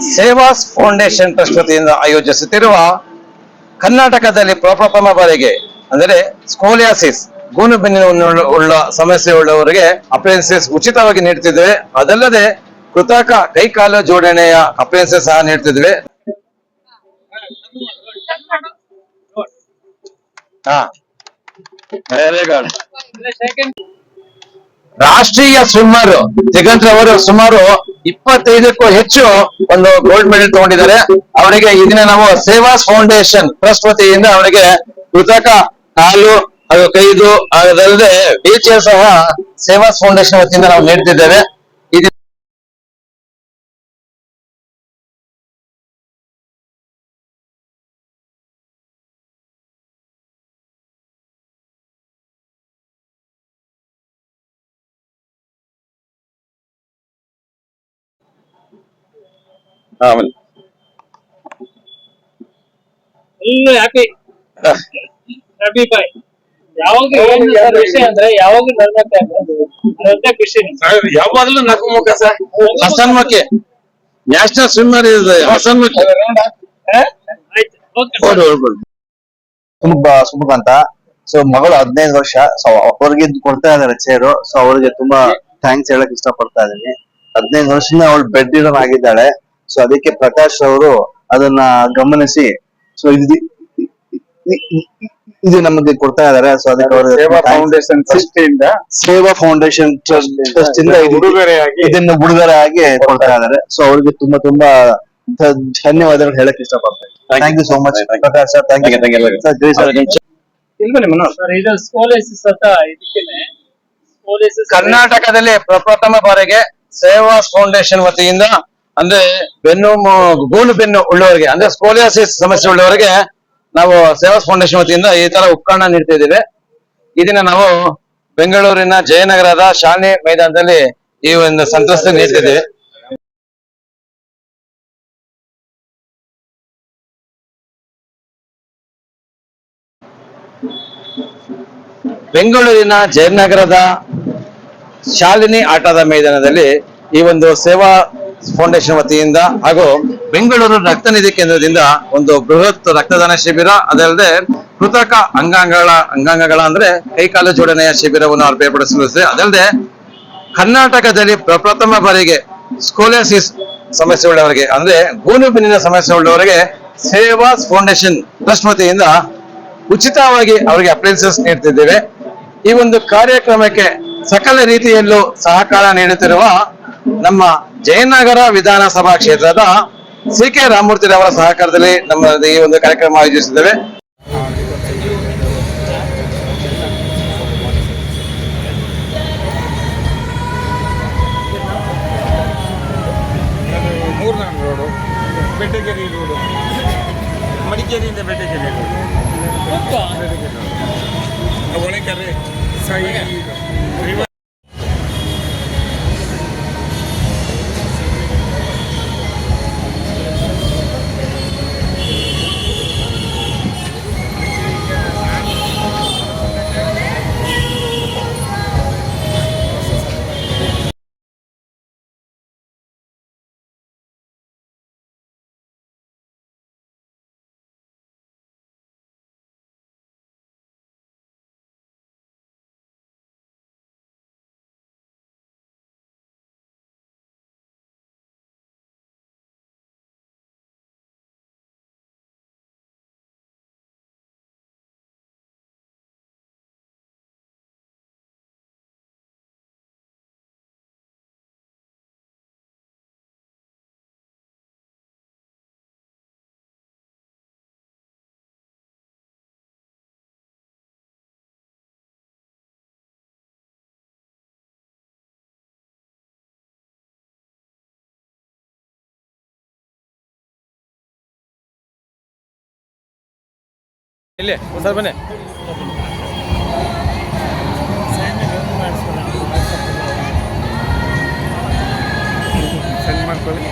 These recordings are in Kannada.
ಸೇವಾಸ್ ಫೌಂಡೇಶನ್ ಟ್ರಸ್ಟ್ ವತಿಯಿಂದ ಆಯೋಜಿಸುತ್ತಿರುವ ಕರ್ನಾಟಕದಲ್ಲಿ ಪ್ರಪ್ರಥಮ ಬಾರಿಗೆ, ಅಂದರೆ ಸ್ಕೋಲಿಯಾಸಿಸ್ ಗೂನು ಬೆನ್ನಿನ ಉಳ್ಳ- ಸಮಸ್ಯೆ ಉಳ್ಳವರಿಗೆ ಅಪ್ಲಯನ್ಸಸ್ ಉಚಿತವಾಗಿ ನೀಡುತ್ತಿದ್ದೇವೆ. ಅದಲ್ಲದೆ ಕೃತಕ ಕೈಕಾಲು ಜೋಡಣೆಯ ಅಪ್ಲಯನ್ಸಸ್ ಸಹ ನೀಡುತ್ತಿದ್ದೇವೆ. ಹಾ. ರಾಷ್ಟ್ರೀಯ ಸ್ವಿಮ್ಮರ್ ದಿಗಂತ್ ಅವರು ಸುಮಾರು ಇಪ್ಪತ್ತೈದಕ್ಕೂ ಹೆಚ್ಚು ಒಂದು ಗೋಲ್ಡ್ ಮೆಡಲ್ ತಗೊಂಡಿದ್ದಾರೆ. ಅವರಿಗೆ ಇದನ್ನ ನಾವು ಸೇವಾಸ್ ಫೌಂಡೇಶನ್ ಟ್ರಸ್ಟ್ ವತಿಯಿಂದ ಅವರಿಗೆ ಕೃತಕ ಕಾಲು ಹಾಗೂ ಕೈದು, ಅದಲ್ಲದೆ ವೀಲ್ ಸಹ ಸೇವಾಸ್ ಫೌಂಡೇಶನ್ ವತಿಯಿಂದ ನಾವು ನೀಡ್ತಿದ್ದೇವೆ. ಆಮೇಲೆ ಹ್ಯಾಪಿ ಹ್ಯಾಪಿ ಬಾಯ್ ಯಾವಾಗ ಏನ್ ಸರ್ ವಿಷಯ ಅಂದ್ರೆ ಯಾವಾಗ ನರ್ಮತ್ತೆ ಅದೊಂದೇ ಖುಷಿ ಯಾವಾಗಲೂ ನಗುಮುಖ ಸರ್. ಹಸನ್ಮುಖಿ ನ್ಯಾಷನಲ್ ಸ್ವಿಮ್ಮರ್ ಇದೆ ಸುಮುಖ ಸುಮುಖ ಅಂತ. ಸೊ ಮಗಳು ಹದಿನೈದು ವರ್ಷ. ಸೊ ಅವ್ರಿಗೆ ಇದ್ ಕೊಡ್ತಾ ಇದಾರೆ ಚೇರು ಸೊ ಅವ್ರಿಗೆ ತುಂಬಾ ಥ್ಯಾಂಕ್ಸ್ ಹೇಳಕ್ ಇಷ್ಟ ಪಡ್ತಾ ಇದೀನಿ ಹದಿನೈದು ವರ್ಷದಿಂದ ಅವಳು ಬೆಡ್ ಆಗಿದ್ದಾಳೆ ಸೊ ಅದಕ್ಕೆ ಪ್ರಕಾಶ್ ಅವರು ಅದನ್ನ ಗಮನಿಸಿ. ಸೊ ಇದು ಇದು ನಮಗೆ ಕೊಡ್ತಾ ಇದಾರೆ ಸೊ ಅದಕ್ಕೆ ಅವರು ಸೇವಾ ಫೌಂಡೇಶನ್ ಟ್ರಸ್ಟ್ ಇಂದ ಸೇವಾ ಫೌಂಡೇಶನ್ ಟ್ರಸ್ಟ್ ಇಂದ ಉಡುಗೊರೆಯಾಗಿ ಇದನ್ನ ಉಡುಗೊರೆ ಆಗಿ ಕೊಡ್ತಾ ಇದಾರೆ ಸೊ ಅವ್ರಿಗೆ ತುಂಬಾ ತುಂಬಾ ಧನ್ಯವಾದಗಳು ಹೇಳಕ್ ಇಷ್ಟಪಡ್ತೇನೆ. Thank you so much Prakash sir thank you thank you, sir Jai sir. ಇಲ್ಲಿ ಬನ್ನಿ ಮನೋಜ್. ಸರ್ ಇದು ಸ್ಕೋಲಿಸಿಸ್ ಅಂತ ಇದಕ್ಕೇನೆ. ಸ್ಕೋಲಿಸಿಸ್ ಕರ್ನಾಟಕದಲ್ಲಿ ಪ್ರಪ್ರಥಮ ಬಾರಿಗೆ ಸೇವಾ ಫೌಂಡೇಶನ್ ವತಿಯಿಂದ ಅಂದ್ರೆ ಬೆನ್ನು ಗೂಳು ಬೆನ್ನು ಉಳ್ಳವರಿಗೆ, ಅಂದ್ರೆ ಸ್ಕೋಲಿಯಾಸಿಸ್ ಸಮಸ್ಯೆ ಉಳ್ಳವರಿಗೆ ನಾವು ಸೇವಾಸ್ ಫೌಂಡೇಶನ್ ವತಿಯಿಂದ ಈ ತರ ಉಪಕರಣ ನೀಡ್ತಾ ಇದ್ದೇವೆ. ಇದನ್ನ ನಾವು ಬೆಂಗಳೂರಿನ ಜಯನಗರದ ಶಾಲೆ ಮೈದಾನದಲ್ಲಿ ಈ ಒಂದು ಸಂತ್ರಸ್ತ ನೀಡ್ತಿದ್ದೇವೆ ಬೆಂಗಳೂರಿನ ಜಯನಗರದ ಶಾಲಿನಿ ಆಟದ ಮೈದಾನದಲ್ಲಿ ಈ ಒಂದು ಸೇವಾ ಫೌಂಡೇಶನ್ ವತಿಯಿಂದ ಹಾಗೂ ಬೆಂಗಳೂರು ರಕ್ತನಿಧಿ ಕೇಂದ್ರದಿಂದ ಒಂದು ಬೃಹತ್ ರಕ್ತದಾನ ಶಿಬಿರ, ಅದಲ್ಲದೆ ಕೃತಕ ಅಂಗಾಂಗಗಳ ಅಂಗಾಂಗಗಳ ಅಂದ್ರೆ ಕೈಕಾಲು ಜೋಡಣೆಯ ಶಿಬಿರವನ್ನು ಏರ್ಪಡಿಸಲಾಗಿದೆ ಅದಲ್ಲದೆ ಕರ್ನಾಟಕದಲ್ಲಿ ಪ್ರಪ್ರಥಮ ಬಾರಿಗೆ ಸ್ಕೋಲಿಯಾಸಿಸ್ ಸಮಸ್ಯೆ ಉಳ್ಳವರಿಗೆ, ಅಂದ್ರೆ ಗೂನು ಬಿನ್ನಿನ ಸಮಸ್ಯೆ ಉಳ್ಳವರಿಗೆ ಸೇವಾಸ್ ಫೌಂಡೇಶನ್ ಟ್ರಸ್ಟ್ ವತಿಯಿಂದ ಉಚಿತವಾಗಿ ಅವರಿಗೆ ಅಪ್ಲೈನ್ಸಸ್ ನೀಡ್ತಿದ್ದೇವೆ. ಈ ಒಂದು ಕಾರ್ಯಕ್ರಮಕ್ಕೆ ಸಕಲ ರೀತಿಯಲ್ಲೂ ಸಹಕಾರ ನೀಡುತ್ತಿರುವ ನಮ್ಮ ಜಯನಗರ ವಿಧಾನಸಭಾ ಕ್ಷೇತ್ರದ ಸಿ ಕೆ ರಾಮಮೂರ್ತಿರವರ ಸಹಕಾರದಲ್ಲಿ ನಮ್ಮ ಈ ಒಂದು ಕಾರ್ಯಕ್ರಮ ಆಯೋಜಿಸಿದ್ದೇವೆ. ರೋಡು. ರೋಡು. ಮಡಿಕೇರಿಯಿಂದ ಬೆಟ್ಟಗೆರೆ ಒಳಕರೆ ಸಾಯಿ. ಇಲ್ಲಿ ಸರ್ ಬನ್ನಿ. ಸೆಂಡ್ ಮಾಡ್ಕೊಳ್ಳಿ.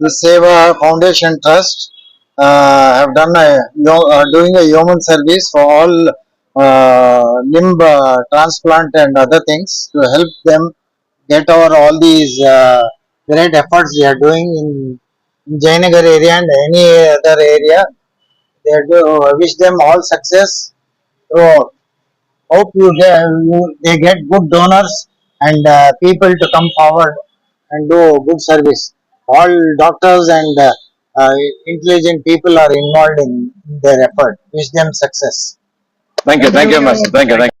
The Seva Foundation Trust uh, have done a yo- uh, doing a human service for all uh, limb uh, transplant and other things to help them get over all these uh, great efforts they are doing in, in Jayanagar area and any other area. They do, I wish them all success. So hope you you, they get good donors and uh, people to come forward and do good service all doctors and uh, uh, intelligent people are involved in, in their effort. Wish them success. Thank you, thank you, Master. Thank you, thank you.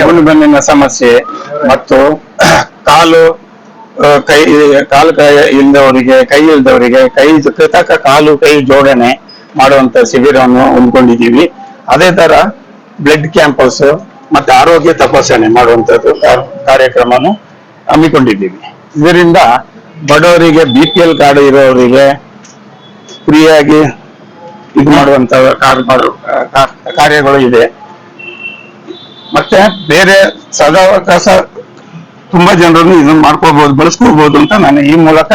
ಬೆನ್ನಿನ ಸಮಸ್ಯೆ ಮತ್ತು ಕಾಲು ಕೈ ಕಾಲು ಕೈ ಇಲ್ದವರಿಗೆ ಕೈ ಇಲ್ದವರಿಗೆ, ಕೈ ಕೃತಕ ಕಾಲು, ಕೈ ಜೋಡಣೆ ಮಾಡುವಂತ ಶಿಬಿರವನ್ನು ಹಮ್ಮಿಕೊಂಡಿದ್ದೀವಿ. ಅದೇ ತರ ಬ್ಲಡ್ ಕ್ಯಾಂಪಸ್ ಮತ್ತೆ ಆರೋಗ್ಯ ತಪಾಸಣೆ ಮಾಡುವಂತದ್ದು ಕಾರ್ಯಕ್ರಮನು ಹಮ್ಮಿಕೊಂಡಿದ್ದೀವಿ. ಇದರಿಂದ ಬಡವರಿಗೆ ಬಿ ಪಿ ಎಲ್ ಕಾರ್ಡ್ ಇರೋರಿಗೆ ಫ್ರೀಯಾಗಿ ಇದು ಮಾಡುವಂತ ಕಾರ್- ಮಾಡು- ಕಾರ್ಯಗಳು ಇದೆ. ಮತ್ತೆ ಬೇರೆ ಸದಾವಕಾಶ ತುಂಬಾ ಜನರನ್ನು ಇದನ್ನ ಮಾಡ್ಕೋಬಹುದು ಬಳಸ್ಕೋಬಹುದು ಅಂತ ನಾನು ಈ ಮೂಲಕ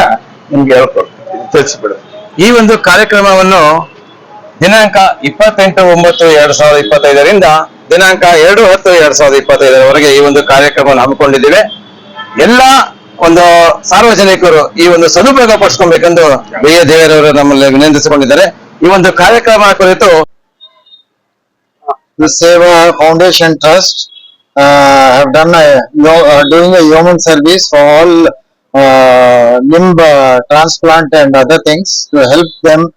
ನಿಮ್ಗೆ ಹೇಳ್ಕೊಡ್ತೀನಿ. ತಿಳಿಸ್ಬಿಡು. ಈ ಒಂದು ಕಾರ್ಯಕ್ರಮವನ್ನು ದಿನಾಂಕ ಇಪ್ಪತ್ತೆಂಟು ಒಂಬತ್ತು ಎರಡ್ ಸಾವಿರದ ಇಪ್ಪತ್ತೈದರಿಂದ ದಿನಾಂಕ ಎರಡು ಹತ್ತು ಎರಡ್ ಸಾವಿರದ ಇಪ್ಪತ್ತೈದರವರೆಗೆ ಈ ಒಂದು ಕಾರ್ಯಕ್ರಮವನ್ನು ಹಮ್ಮಿಕೊಂಡಿದ್ದೇವೆ. ಎಲ್ಲ ಒಂದು ಸಾರ್ವಜನಿಕರು ಈ ಒಂದು ಸದುಪಯೋಗ ಪಡಿಸ್ಕೊಬೇಕೆಂದು ಬಿ ಎ ದೇವರವರು ನಮ್ಮಲ್ಲಿ ವಿನಂತಿಸಿಕೊಂಡಿದ್ದಾರೆ. ಈ ಒಂದು ಕಾರ್ಯಕ್ರಮ ಕುರಿತು The Seva Foundation Trust uh, have done a uh, doing a human service for all uh, limb uh, transplant and other things to help them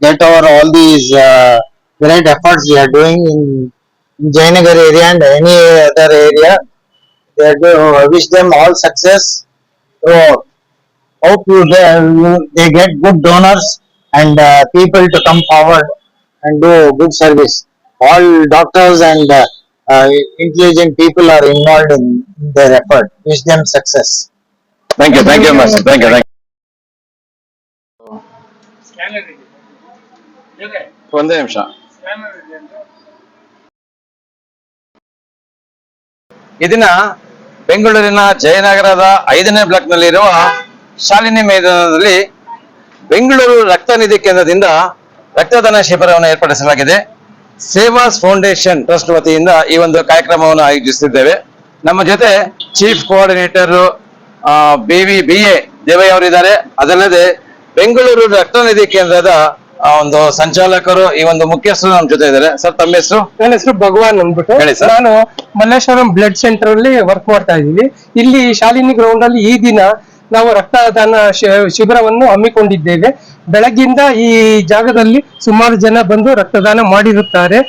get over all these uh, great efforts they are doing in, in Jayanagar area and any other area. I wish them all success. So hope you get, they get good donors and uh, people to come forward and do good service. All doctors and uh, uh, intelligent people are involved in their effort. Wish them success. Thank you master thank you thank scanner ಇದೆ ಇದೆ ಒಂದೇ ನಿಮಿಷ ಇದೆ ಇದನ್ನ ಬೆಂಗಳೂರಿನ ಜಯನಗರದ ಐದನೇ ಬ್ಲಾಕ್ ನಲ್ಲಿರುವ ಶಾಲಿನಿ ಮೈದಾನದಲ್ಲಿ ಬೆಂಗಳೂರು ರಕ್ತನಿಧಿ ಕೇಂದ್ರದಿಂದ ರಕ್ತದಾನ ಶಿಬಿರವನ್ನು ಏರ್ಪಡಿಸಲಾಗಿದೆ ಸೇವಾಸ್ ಫೌಂಡೇಶನ್ ಟ್ರಸ್ಟ್ ವತಿಯಿಂದ ಈ ಒಂದು ಕಾರ್ಯಕ್ರಮವನ್ನು ಆಯೋಜಿಸುತ್ತಿದ್ದೇವೆ ನಮ್ಮ ಜೊತೆ chief coordinator B V B A Devaiah ಅವರಿದ್ದಾರೆ. ಅದಲ್ಲದೆ ಬೆಂಗಳೂರು ರಕ್ತನಿಧಿ ಕೇಂದ್ರದ ಒಂದು ಸಂಚಾಲಕರು ಈ ಒಂದು ಮುಖ್ಯಸ್ಥರು ನಮ್ಮ ಜೊತೆ ಇದ್ದಾರೆ. ಸರ್ ತಮ್ಮ ಹೆಸರು? ನನ್ನ ಹೆಸರು ಭಗವಾನ್ ಅಂದ್ಬಿಟ್ಟು. ಹೇಳಿ ಸರ್. ನಾನು ಮಲ್ಲೇಶ್ವರಂ ಬ್ಲಡ್ ಸೆಂಟರ್ ಅಲ್ಲಿ ವರ್ಕ್ ಮಾಡ್ತಾ ಇದ್ದೀವಿ ಇಲ್ಲಿ ಶಾಲಿನಿ ಗ್ರೌಂಡ್ ಅಲ್ಲಿ ಈ ದಿನ ನಾವು ರಕ್ತದಾನ ಶಿಬಿರವನ್ನು ಹಮ್ಮಿಕೊಂಡಿದ್ದೇವೆ. ಬೆಳಗ್ಗಿಂದ ಈ ಜಾಗದಲ್ಲಿ ಸುಮಾರು ಜನ ಬಂದು ರಕ್ತದಾನ ಮಾಡಿರುತ್ತಾರೆ.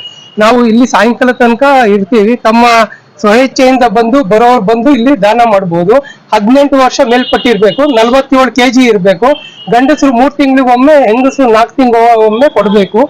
ನಾವು ಇಲ್ಲಿ ಸಾಯಂಕಾಲ ತನಕ ಇರ್ತೀವಿ. ತಮ್ಮ ಸ್ವಇಚ್ಛೆಯಿಂದ ಬಂದು ಬರೋರು ಬಂದು ಇಲ್ಲಿ ದಾನ ಮಾಡಬಹುದು ಹದಿನೆಂಟು ವರ್ಷ ಮೇಲ್ಪಟ್ಟಿರ್ಬೇಕು. ನಲ್ವತ್ತೇಳು ಕೆಜಿ ಇರಬೇಕು. ಗಂಡಸರು ಮೂರ್ ತಿಂಗಳಿಗೊಮ್ಮೆ, ಹೆಂಗಸರು ನಾಲ್ಕು ತಿಂಗಳಿಗೊಮ್ಮೆ ಕೊಡಬೇಕು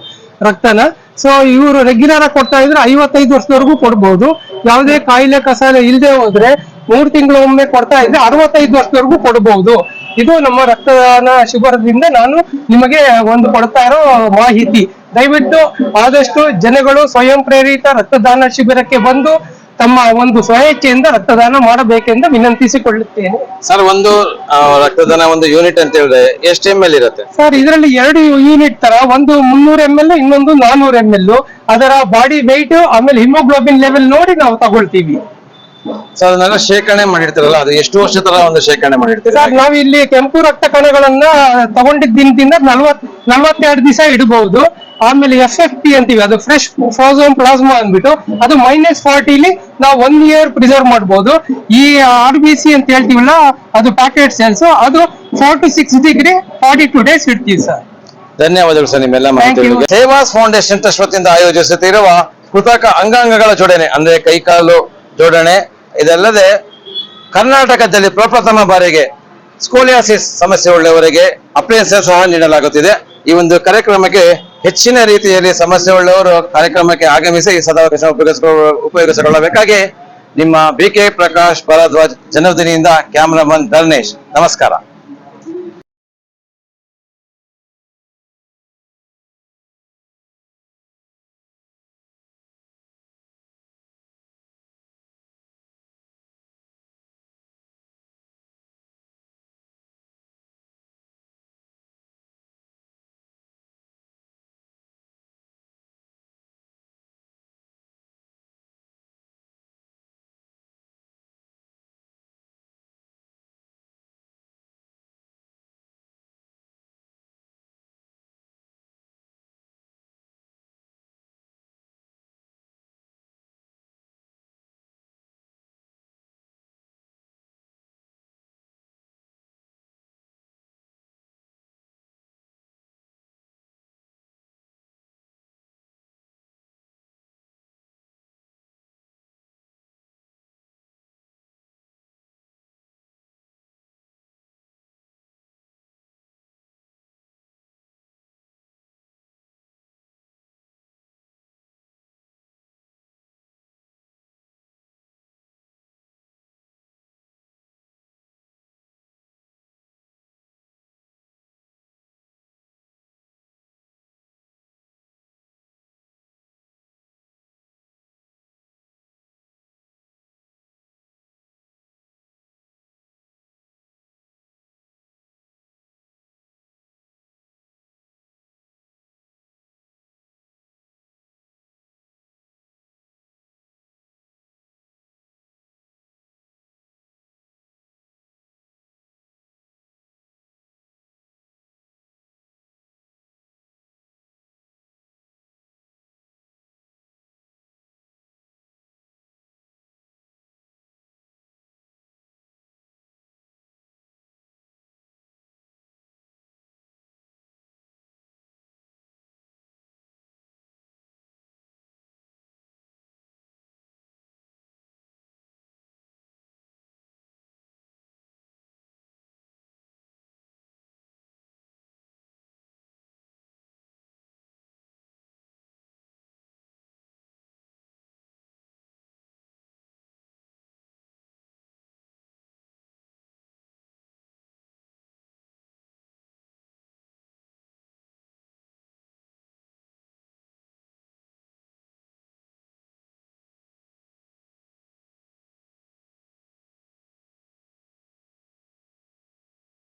ರಕ್ತನ. ಸೊ ಇವರು ರೆಗ್ಯುಲರ್ ಆಗಿ ಕೊಡ್ತಾ ಇದ್ರೆ ಐವತ್ತೈದು ವರ್ಷದವರೆಗೂ ಕೊಡ್ಬೋದು. ಯಾವುದೇ ಕಾಯಿಲೆ ಕಸಾಲೆ ಇಲ್ಲದೆ ಹೋದ್ರೆ ಮೂರು ತಿಂಗಳ ಒಮ್ಮೆ ಕೊಡ್ತಾ ಇದ್ರೆ ಅರವತ್ತೈದು ವರ್ಷದವರೆಗೂ ಕೊಡಬಹುದು ಇದು ನಮ್ಮ ರಕ್ತದಾನ ಶಿಬಿರದಿಂದ ನಾನು ನಿಮಗೆ ಒಂದು ಕೊಡ್ತಾ ಇರೋ ಮಾಹಿತಿ. ದಯವಿಟ್ಟು ಆದಷ್ಟು ಜನಗಳು ಸ್ವಯಂ ಪ್ರೇರಿತ ರಕ್ತದಾನ ಶಿಬಿರಕ್ಕೆ ಬಂದು ತಮ್ಮ ಒಂದು ಸ್ವಇಚ್ಛೆಯಿಂದ ರಕ್ತದಾನ ಮಾಡಬೇಕೆಂದು ವಿನಂತಿಸಿಕೊಳ್ಳುತ್ತೇನೆ. ಸರ್ ಒಂದು ರಕ್ತದಾನ ಒಂದು ಯೂನಿಟ್ ಅಂತ ಹೇಳಿದ್ರೆ ಎಷ್ಟು ಎಂ ಎಲ್ ಇರುತ್ತೆ? ಸರ್ ಇದರಲ್ಲಿ ಎರಡು ಯೂನಿಟ್ ತರ ಒಂದು ಮುನ್ನೂರು ಎಂ ಎಲ್ ಇನ್ನೊಂದು ನಾನೂರು ಎಂ ಎಲ್ ಅದರ ಬಾಡಿ ವೆಯ್ಟ್ ಆಮೇಲೆ ಹಿಮೋಗ್ಲೋಬಿನ್ ಲೆವೆಲ್ ನೋಡಿ ನಾವು ತಗೊಳ್ತೀವಿ. ಸರ್ ಅದನ್ನೆಲ್ಲ ಶೇಖರಣೆ ಮಾಡಿರ್ತಾರಲ್ಲ ಅದು ಎಷ್ಟು ವರ್ಷ ತರ ಒಂದು ಶೇಖರಣೆ ಮಾಡಿರ್ತೀವಿ ಸರ್ ನಾವು ಇಲ್ಲಿ ಕೆಂಪು ರಕ್ತ ಕಣಗಳನ್ನ ತಗೊಂಡಿದ್ದ ದಿನದಿಂದ ನಲ್ವತ್ ನಲ್ವತ್ತೆರಡು ದಿವಸ ಇಡಬಹುದು. ಆಮೇಲೆ ಎಫ್ ಎಫ್ ಪಿ ಅಂತೀವಿ ಅದು ಫ್ರೆಶ್ ಫ್ರೋಸನ್ ಪ್ಲಾಸ್ಮಾ ಅಂದ್ಬಿಟ್ಟು ಅದು ಮೈನಸ್ ಫಾರ್ಟಿಲಿ ನಾವು ಒನ್ ಇಯರ್ ಪ್ರಿಸರ್ವ್ ಮಾಡಬಹುದು ಈ ಆರ್ ಬಿ ಸಿ ಅಂತ ಹೇಳ್ತೀವಲ್ಲ ಅದು ಪ್ಯಾಕೆಟ್ ಸೆಲ್ಸ್ ಅದು four to six degree forty two days ಇಡ್ತೀವಿ ಸರ್. ಧನ್ಯವಾದಗಳು ಸರ್ ನಿಮ್ಮೆಲ್ಲ ಮಾಹಿತಿ ಸೇವಾಸ್ ಫೌಂಡೇಶನ್ ಟ್ರಸ್ಟ್ ವತಿಯಿಂದ ಆಯೋಜಿಸುತ್ತಿರುವ ಕೃತಕ ಅಂಗಾಂಗಗಳ ಜೋಡಣೆ ಅಂದ್ರೆ ಕೈಕಾಲು ಜೋಡಣೆ ಇದಲ್ಲದೆ ಕರ್ನಾಟಕದಲ್ಲಿ ಪ್ರಪ್ರಥಮ ಬಾರಿಗೆ ಸ್ಕೋಲಿಯಾಸಿಸ್ ಸಮಸ್ಯೆ ಉಳ್ಳವರಿಗೆ ಅಪ್ಲಯನ್ಸಸ್ ಸಹ ನೀಡಲಾಗುತ್ತಿದೆ. ಈ ಒಂದು ಕಾರ್ಯಕ್ರಮಕ್ಕೆ ಹೆಚ್ಚಿನ ರೀತಿಯಲ್ಲಿ ಸಮಸ್ಯೆ ಉಳ್ಳವರು ಕಾರ್ಯಕ್ರಮಕ್ಕೆ ಆಗಮಿಸಿ ಸದಾವಕಾಶ ಉಪಯೋಗಿಸಿಕೊಳ್ಳ ಉಪಯೋಗಿಸಿಕೊಳ್ಳಬೇಕಾಗಿ ನಿಮ್ಮ ಬಿ ಕೆ ಪ್ರಕಾಶ್ ಭರದ್ವಾಜ್ ಜನ್ಮದಿನಿಯಿಂದ ಕ್ಯಾಮರಾಮನ್ ಧರ್ನೇಶ್ ನಮಸ್ಕಾರ.